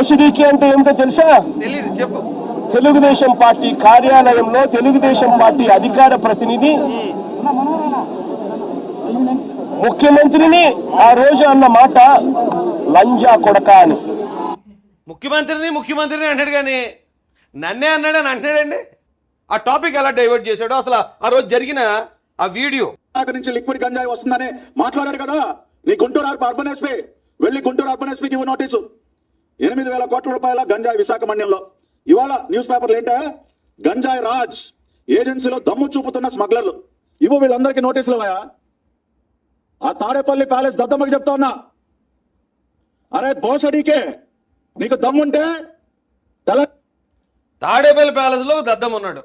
బోసిడీకి అంటే ఏమిటో తెలుసా? తెలియదు చెప్పు. తెలుగుదేశం పార్టీ కార్యాలయంలో తెలుగుదేశం పార్టీ అధికార ప్రతినిధి ముఖ్యమంత్రిని ఆ రోజు అన్న మాట లంజా కొడక అని. ముఖ్యమంత్రిని ముఖ్యమంత్రిని అంటాడు కానీ నన్నే అన్నాడని అంటున్నాడండి ఆ టాపిక్ ఎలా డైవర్ట్ చేశాడో అసలు ఆ రోజు జరిగిన ఆ వీడియో. అక్కడి నుంచి లిక్విడ్ గంజాయి వస్తుందని మాట్లాడాడు కదా. నీ గుంటూరు అర్బ- అర్బన్ ఎస్పీ. వెళ్ళి గుంటూరు అర్బన్ ఎస్పీకి ఇవ్వ నోటీసు. ఎనిమిది వేల కోట్ల రూపాయల గంజాయి విశాఖ మండలంలో ఇవాళ న్యూస్ పేపర్లు ఏంటా? గంజాయి రాజ్ ఏజెన్సీలో దమ్ము చూపుతున్న స్మగ్లర్లు. ఇవ్వు వీళ్ళందరికీ నోటీసులు అయ్యా ఆ తాడేపల్లి ప్యాలెస్ దద్దమ్మకి చెప్తా ఉన్నా. అరే బోసడీకే నీకు దమ్ముంటే తెల తాడేపల్లి ప్యాలెస్లో ఒక దద్దం ఉన్నాడు.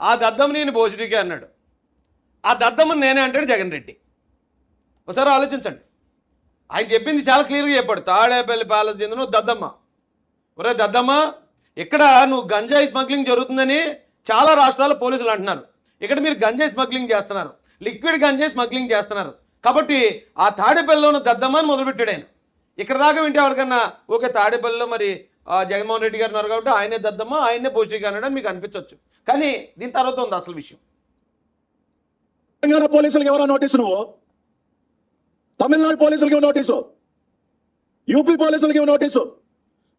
ఆ దద్దం నేను బోసడీకే అన్నాడు. ఆ దద్దమ్మని నేనే అంటాడు జగన్ రెడ్డి. ఒకసారి ఆలోచించండి. ఆయన చెప్పింది చాలా క్లియర్గా చెప్పాడు. తాడేపల్లి ప్యాలెస్ చెందిన దద్దమ్మ. ఒరే దద్దమ్మ ఇక్కడ నువ్వు గంజాయి స్మగ్లింగ్ జరుగుతుందని చాలా రాష్ట్రాల పోలీసులు అంటున్నారు. ఇక్కడ మీరు గంజాయి స్మగ్లింగ్ చేస్తున్నారు. లిక్విడ్ గంజాయి స్మగ్లింగ్ చేస్తున్నారు. కాబట్టి ఆ తాడేపల్లిలో ఉన్న దద్దమ్మ అని మొదలుపెట్టాడు ఆయన. ఇక్కడ దాకా వింటే ఎవరికన్నా ఓకే తాడేపల్లిలో మరి జగన్మోహన్ రెడ్డి గారు ఉన్నారు కాబట్టి ఆయనే దద్దమ్మ ఆయనే పౌష్టిక అన్నాడు మీకు అనిపించవచ్చు కానీ దీని తర్వాత ఉంది అసలు విషయం. తెలంగాణ పోలీసులకు ఎవరో నోటీసు నువ్వు? తమిళనాడు పోలీసులకి నోటీసు. యూపీ పోలీసులకి నోటీసు.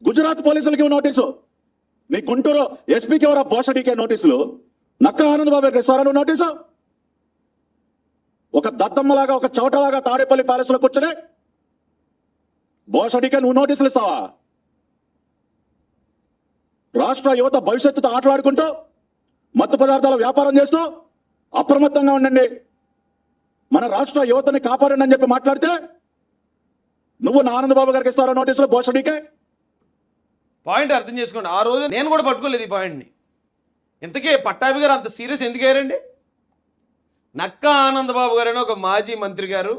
గుజరాత్ పోలీసులకి నోటీసు. నీ గుంటూరు ఎస్పీకి ఎవరో బోషడికే నోటీసులు. నక్క ఆనంద్ బాబు నోటీసు. ఒక దద్దమ్మలాగా ఒక చౌటలాగా తాడేపల్లి ప్యాలెస్లో కూర్చునే బోషడికే నువ్వు నోటీసులు ఇస్తావా? రాష్ట్ర యువత భవిష్యత్తుతో ఆటలాడుకుంటూ మత్తు పదార్థాల వ్యాపారం చేస్తూ అప్రమత్తంగా ఉండండి. మన రాష్ట్ర యువతని కాపాడండి అని చెప్పి మాట్లాడితే నువ్వు నా ఆనందబాబు గారికి ఇస్తారా నోటీసులు? బోషడికే పాయింట్ అర్థం చేసుకోండి. ఆ రోజు నేను కూడా పట్టుకోలేదు ఈ పాయింట్ని. ఇంతకీ పట్టాభి గారు అంత సీరియస్ ఎందుకు అయ్యారండి? నక్క ఆనందబాబు గారు అని ఒక మాజీ మంత్రి గారు.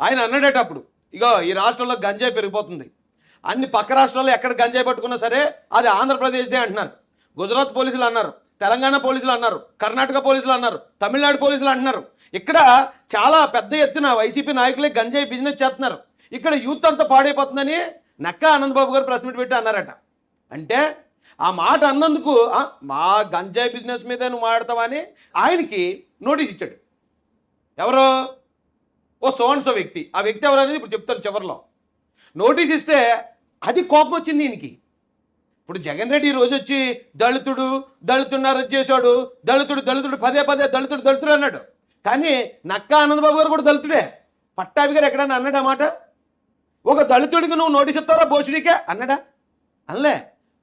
ఆయన అన్నాడట అప్పుడు ఇగో ఈ రాష్ట్రంలో గంజాయి పెరిగిపోతుంది. అన్ని పక్క రాష్ట్రాల్లో ఎక్కడ గంజాయి పట్టుకున్నా సరే అది ఆంధ్రప్రదేశ్దే అంటున్నారు. గుజరాత్ పోలీసులు అన్నారు. తెలంగాణ పోలీసులు అన్నారు కర్ణాటక పోలీసులు అన్నారు తమిళనాడు పోలీసులు అంటున్నారు. ఇక్కడ చాలా పెద్ద ఎత్తున వైసీపీ నాయకులే గంజాయి బిజినెస్ చేస్తున్నారు. ఇక్కడ యూత్ అంతా పాడైపోతుందని నక్క ఆనందబాబు గారు ప్రెస్ మీట్ పెట్టి అన్నారట. అంటే ఆ మాట అన్నందుకు మా గంజాయి బిజినెస్ మీద నువ్వు మాడతావని ఆయనకి నోటీస్ ఇచ్చాడు. ఎవరు? ఓ సోన్సో వ్యక్తి. ఆ వ్యక్తి ఎవరనేది ఇప్పుడు చెప్తాను చివరిలో. నోటీస్ ఇస్తే అది కోపం వచ్చింది ఈయనకి. ఇప్పుడు జగన్ రెడ్డి రోజు వచ్చి దళితుడు దళితుడిని అరెస్ట్ చేశాడు దళితుడు దళితుడు పదే పదే దళితుడు దళితుడు అన్నాడు. కానీ నక్క ఆనందబాబు గారు కూడా దళితుడే. పట్టాభి గారు ఎక్కడన్నా అన్నాడా మాట? ఒక దళితుడికి నువ్వు నోటీస్ ఇస్తారా భోషుడికే? అన్నాడా? అనలే.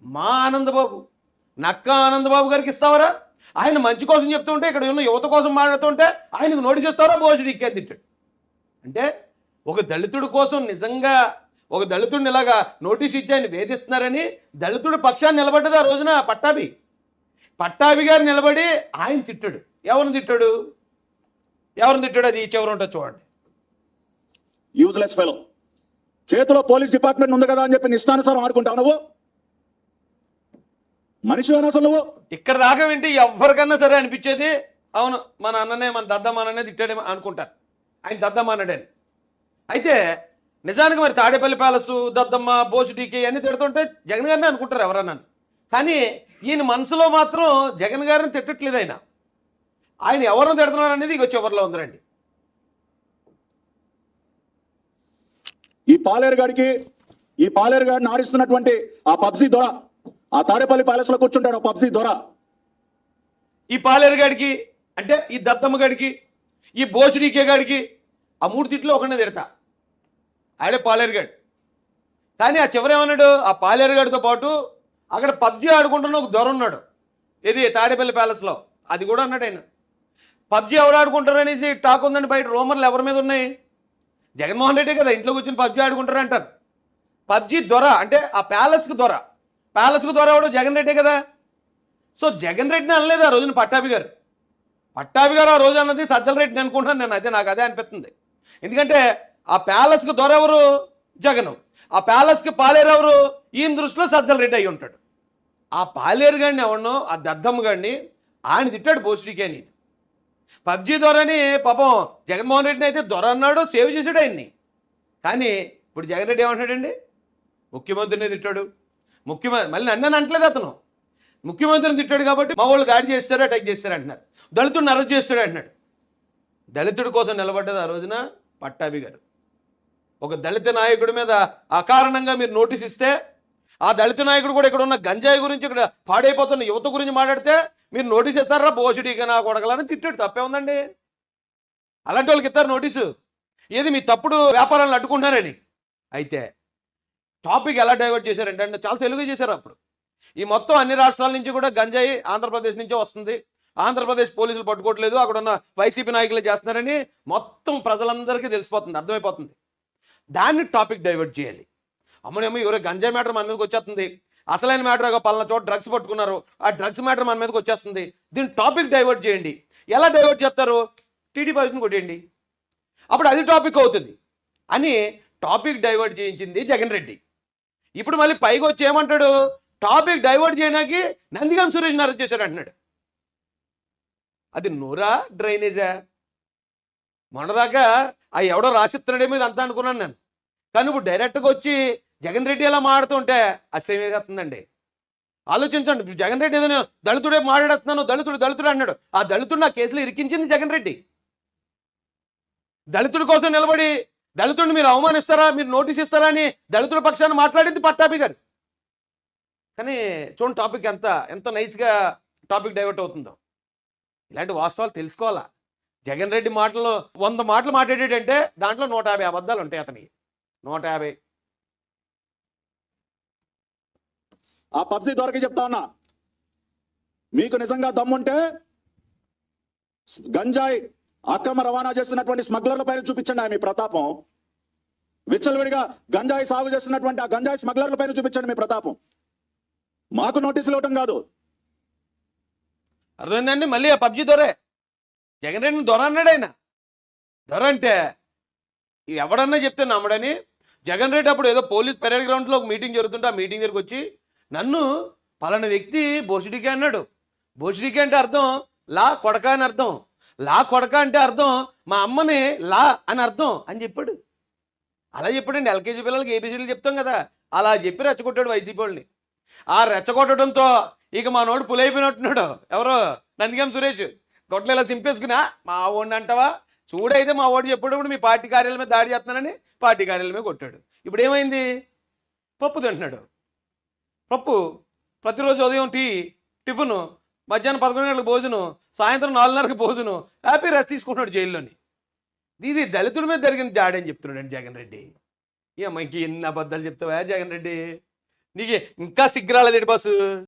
మా ఆనందబాబు నక్క ఆనందబాబు గారికి ఇస్తావరా? ఆయన మంచి కోసం చెప్తుంటే ఇక్కడ ఉన్న యువత కోసం మాట్లాడుతుంటే ఆయనకు నోటీస్ ఇస్తారా భోషుడికే? అని తిట్టాడు. అంటే ఒక దళితుడి కోసం నిజంగా ఒక దళితుడిని ఇలాగా నోటీస్ ఇచ్చి ఆయన వేధిస్తున్నారని దళితుడి పక్షాన్ని నిలబడ్డది ఆ రోజున పట్టాభి. పట్టాభి గారు నిలబడి ఆయన తిట్టాడు. ఎవరిని తిట్టాడు? ఎవరిని తిట్టాడు అది చివరి ఉంటుంది చూడండి. యూజ్లెస్ ఫెలో చేతిలో పోలీస్ డిపార్ట్మెంట్ ఉంది కదా అని చెప్పి నీ ఇష్టానుసారం ఆడుకుంటావు నువ్వు? మనిషి అసలు నువ్వు? ఇక్కడ దాకా వింటే ఎవరికన్నా సరే అనిపించేది అవును మన అన్ననే మన దద్దమ్మ అన్ననే తిట్టాడేమో అనుకుంటారు ఆయన దద్దమ్మ అన్నాడని అయితే నిజానికి మరి తాడేపల్లి ప్యాలెస్ దద్దమ్మ బోసుడీకి అన్ని తిడుతుంటే జగన్ గారిని అనుకుంటారు ఎవరన్నా. కానీ ఈయన మనసులో మాత్రం జగన్ గారిని తిట్టట్లేదు ఆయన. ఆయన ఎవరిని తిడుతున్నారు అనేది ఇక చివరిలో ఉందండి ఈ పాలేరు గాడికి ఈ పాలేరు గాడిని ఆడిస్తున్నటువంటి ఆ పబ్జీ దొర ఆ తాడేపల్లి ప్యాలెస్లో కూర్చుంటాడు ఆ పబ్జీ దొర. ఈ పాలేరు గాడికి అంటే ఈ దత్తమ్మ గాడికి ఈ బోసుడీకే గాడికి ఆ మూడు తిట్లు ఒకనే తిడతా. ఆడే పాలేరుగాడు. కానీ ఆ చివరేమన్నాడు ఆ పాలేరుగాడితో పాటు అక్కడ పబ్జి ఆడుకుంటున్న ఒక దొర ఉన్నాడు. ఇది తాడేపల్లి ప్యాలెస్లో. అది కూడా అన్నాడు ఆయన. పబ్జి ఎవరు ఆడుకుంటారు అనేసి టాక్ ఉందండి బయట. రోమర్లు ఎవరి మీద ఉన్నాయి? జగన్మోహన్ రెడ్డి కదా ఇంట్లో కూర్చొని పబ్జి ఆడుకుంటారు అంటారు. పబ్జి దొర అంటే ఆ ప్యాలెస్కి దొర. ప్యాలెస్కి దొర ఎవడు? జగన్ రెడ్డే కదా. సో జగన్ రెడ్డిని అనలేదు ఆ రోజున పట్టాభి గారు. పట్టాభి గారు ఆ రోజు అన్నది సజ్జల రెడ్డిని అనుకుంటున్నాను నేను. అదే నాకు అదే అనిపిస్తుంది. ఎందుకంటే ఆ ప్యాలెస్కి దొర ఎవరు జగన్. ఆ ప్యాలెస్కి పాలేరు ఎవరు ఈయన దృష్టిలో సజ్జల రెడ్డి అయి ఉంటాడు. ఆ పాలేరు గాడిని ఎవడనో ఆ దద్దమ్మ గాడిని ఆయన తిట్టాడు బోసుడికి అని. పబ్జీ దొరని పాపం జగన్మోహన్ రెడ్డిని అయితే దొర అన్నాడు సేవ్ చేశాడు ఆయన్ని. కానీ ఇప్పుడు జగన్ రెడ్డి ఏమంటాడండి? ముఖ్యమంత్రిని తిట్టాడు. ముఖ్యమంత్రి మళ్ళీ నన్ను అంటలేదు అతను. ముఖ్యమంత్రిని తిట్టాడు కాబట్టి మా వాళ్ళు దాడి చేస్తారు అటాక్ చేస్తారు అంటున్నారు. దళితుడిని అరెస్ట్ చేస్తాడు అంటున్నాడు. దళితుడి కోసం నిలబడ్డది ఆ రోజున పట్టాభి గారు. ఒక దళిత నాయకుడి మీద అకారణంగా మీరు నోటీస్ ఇస్తే ఆ దళిత నాయకుడు కూడా ఇక్కడ ఉన్న గంజాయి గురించి ఇక్కడ పాడైపోతున్న యువత గురించి మాట్లాడితే మీరు నోటీస్ ఇస్తారా? బోసుడిగా నా కొడగలని తిట్టాడు. తప్పే ఉందండి. అలాంటి వాళ్ళకి ఇస్తారు నోటీసు. ఏది మీ తప్పుడు వ్యాపారాలను అడ్డుకుంటున్నారని. అయితే టాపిక్ ఎలా డైవర్ట్ చేశారంటే అంటే చాలా తెలుగు చేశారు అప్పుడు. ఈ మొత్తం అన్ని రాష్ట్రాల నుంచి కూడా గంజాయి ఆంధ్రప్రదేశ్ నుంచే వస్తుంది. ఆంధ్రప్రదేశ్ పోలీసులు పట్టుకోవట్లేదు. అక్కడ ఉన్న వైసీపీ నాయకులే చేస్తున్నారని మొత్తం ప్రజలందరికీ తెలిసిపోతుంది అర్థమైపోతుంది. దాన్ని టాపిక్ డైవర్ట్ చేయాలి. అమ్మనేమో ఎవరో గంజా మ్యాటర్ మన మీదకి వచ్చేస్తుంది. అసలైన మ్యాటర్ ఒక పలానా చోట డ్రగ్స్ పట్టుకున్నారు. ఆ డ్రగ్స్ మ్యాటర్ మన మీదకి వచ్చేస్తుంది. దీన్ని టాపిక్ డైవర్ట్ చేయండి. ఎలా డైవర్ట్ చేస్తారు? టీడీపీ హౌస్ని కొట్టేయండి. అప్పుడు అది టాపిక్ అవుతుంది. అని టాపిక్ డైవర్ట్ చేయించింది జగన్ రెడ్డి. ఇప్పుడు మళ్ళీ పైకి వచ్చి ఏమంటాడు? టాపిక్ డైవర్ట్ చేయడానికి నందిగం సురేష్ అరెస్ట్ చేశాడు అంటున్నాడు. అది నూరా? డ్రైనేజా? మొన్నదాకా ఆ ఎవడో రాసిస్తున్నాడే మీద అంతా అనుకున్నాను నేను. కానీ ఇప్పుడు డైరెక్ట్గా వచ్చి జగన్ రెడ్డి ఎలా మాడుతుంటే అసహ్యం వేసేస్తుందండి. ఆలోచించండి జగన్ రెడ్డి ఏదో నేను దళితుడే మాట్లాడుతున్నాను దళితుడు దళితుడు అన్నాడు. ఆ దళితుడు నా కేసులో ఇరికించింది జగన్ రెడ్డి. దళితుడి కోసం నిలబడి దళితుడిని మీరు అవమానిస్తారా మీరు నోటీస్ ఇస్తారా అని దళితుల పక్షాన్ని మాట్లాడింది పట్టాపి గారు. కానీ చూడండి టాపిక్ ఎంత ఎంత నైస్గా టాపిక్ డైవర్ట్ అవుతుందో. ఇలాంటి వాస్తవాలు తెలుసుకోవాలా? జగన్ రెడ్డి మాటలు వంద మాటలు మాట్లాడేటంటే దాంట్లో నూట యాభై అబద్ధాలు ఉంటాయి అతనికి నూట యాభై. ఆ పబ్జి దొరికి చెప్తా ఉన్నా. మీకు నిజంగా దమ్ముంటే గంజాయి అక్రమ రవాణా చేస్తున్నటువంటి స్మగ్లర్ల పైన చూపించండి ఆ మీ ప్రతాపం. విచ్చలవిడిగా గంజాయి సాగు చేస్తున్నటువంటి ఆ గంజాయి స్మగ్లర్ల పైన చూపించండి మీ ప్రతాపం. మాకు నోటీసులు ఇవ్వటం కాదు. అర్థమైందండి? మళ్ళీ ఆ పబ్జి దొరే జగన్ రెడ్డిని దొర అన్నాడు ఆయన. దొర అంటే ఎవడన్నా చెప్తే నమ్మడని. జగన్ రెడ్డి అప్పుడు ఏదో పోలీస్ పెరేడ్ గ్రౌండ్లో ఒక మీటింగ్ జరుగుతుంటే ఆ మీటింగ్ దగ్గరికి వచ్చి నన్ను పలానా వ్యక్తి బోషిడికే అన్నాడు. బోషిడికే అంటే అర్థం లా కొడక అని అర్థం. లా కొడక అంటే అర్థం మా అమ్మని లా అని అర్థం అని చెప్పాడు. అలా చెప్పాడండి. ఎల్కేజీ పిల్లలకి ఏబీసీలు చెప్తాం కదా. అలా చెప్పి రెచ్చగొట్టాడు వైసీపీ వాళ్ళని. ఆ రెచ్చగొట్టడంతో ఇక మా నోడు పులైపోయినట్టున్నాడు. ఎవరు? నందిగం సురేష్. గొడ్లు ఇలా చింపేసుకున్నా మా ఓడిని అంటావా? చూడైతే మా ఓడి చెప్పేటప్పుడు మీ పార్టీ కార్యాలయం మీద దాడి చేస్తున్నానని పార్టీ కార్యాలయం మీద కొట్టాడు. ఇప్పుడు ఏమైంది? పప్పు తింటున్నాడు. పప్పు ప్రతిరోజు ఉదయం టీ టిఫిన్ మధ్యాహ్నం పదకొండు గంటలకు భోజనం సాయంత్రం నాలుగున్నరకు భోజనం హ్యాపీ రెస్ట్ తీసుకుంటున్నాడు జైల్లోని. ఇది దళితుడి మీద జరిగిన దాడి అని చెప్తున్నాడు జగన్ రెడ్డి. ఏమ్మా ఇంక ఎన్ని అబద్ధాలు చెప్తావా జగన్ రెడ్డి? నీకు ఇంకా సిగ్గురాలేదేంటి బస్సు?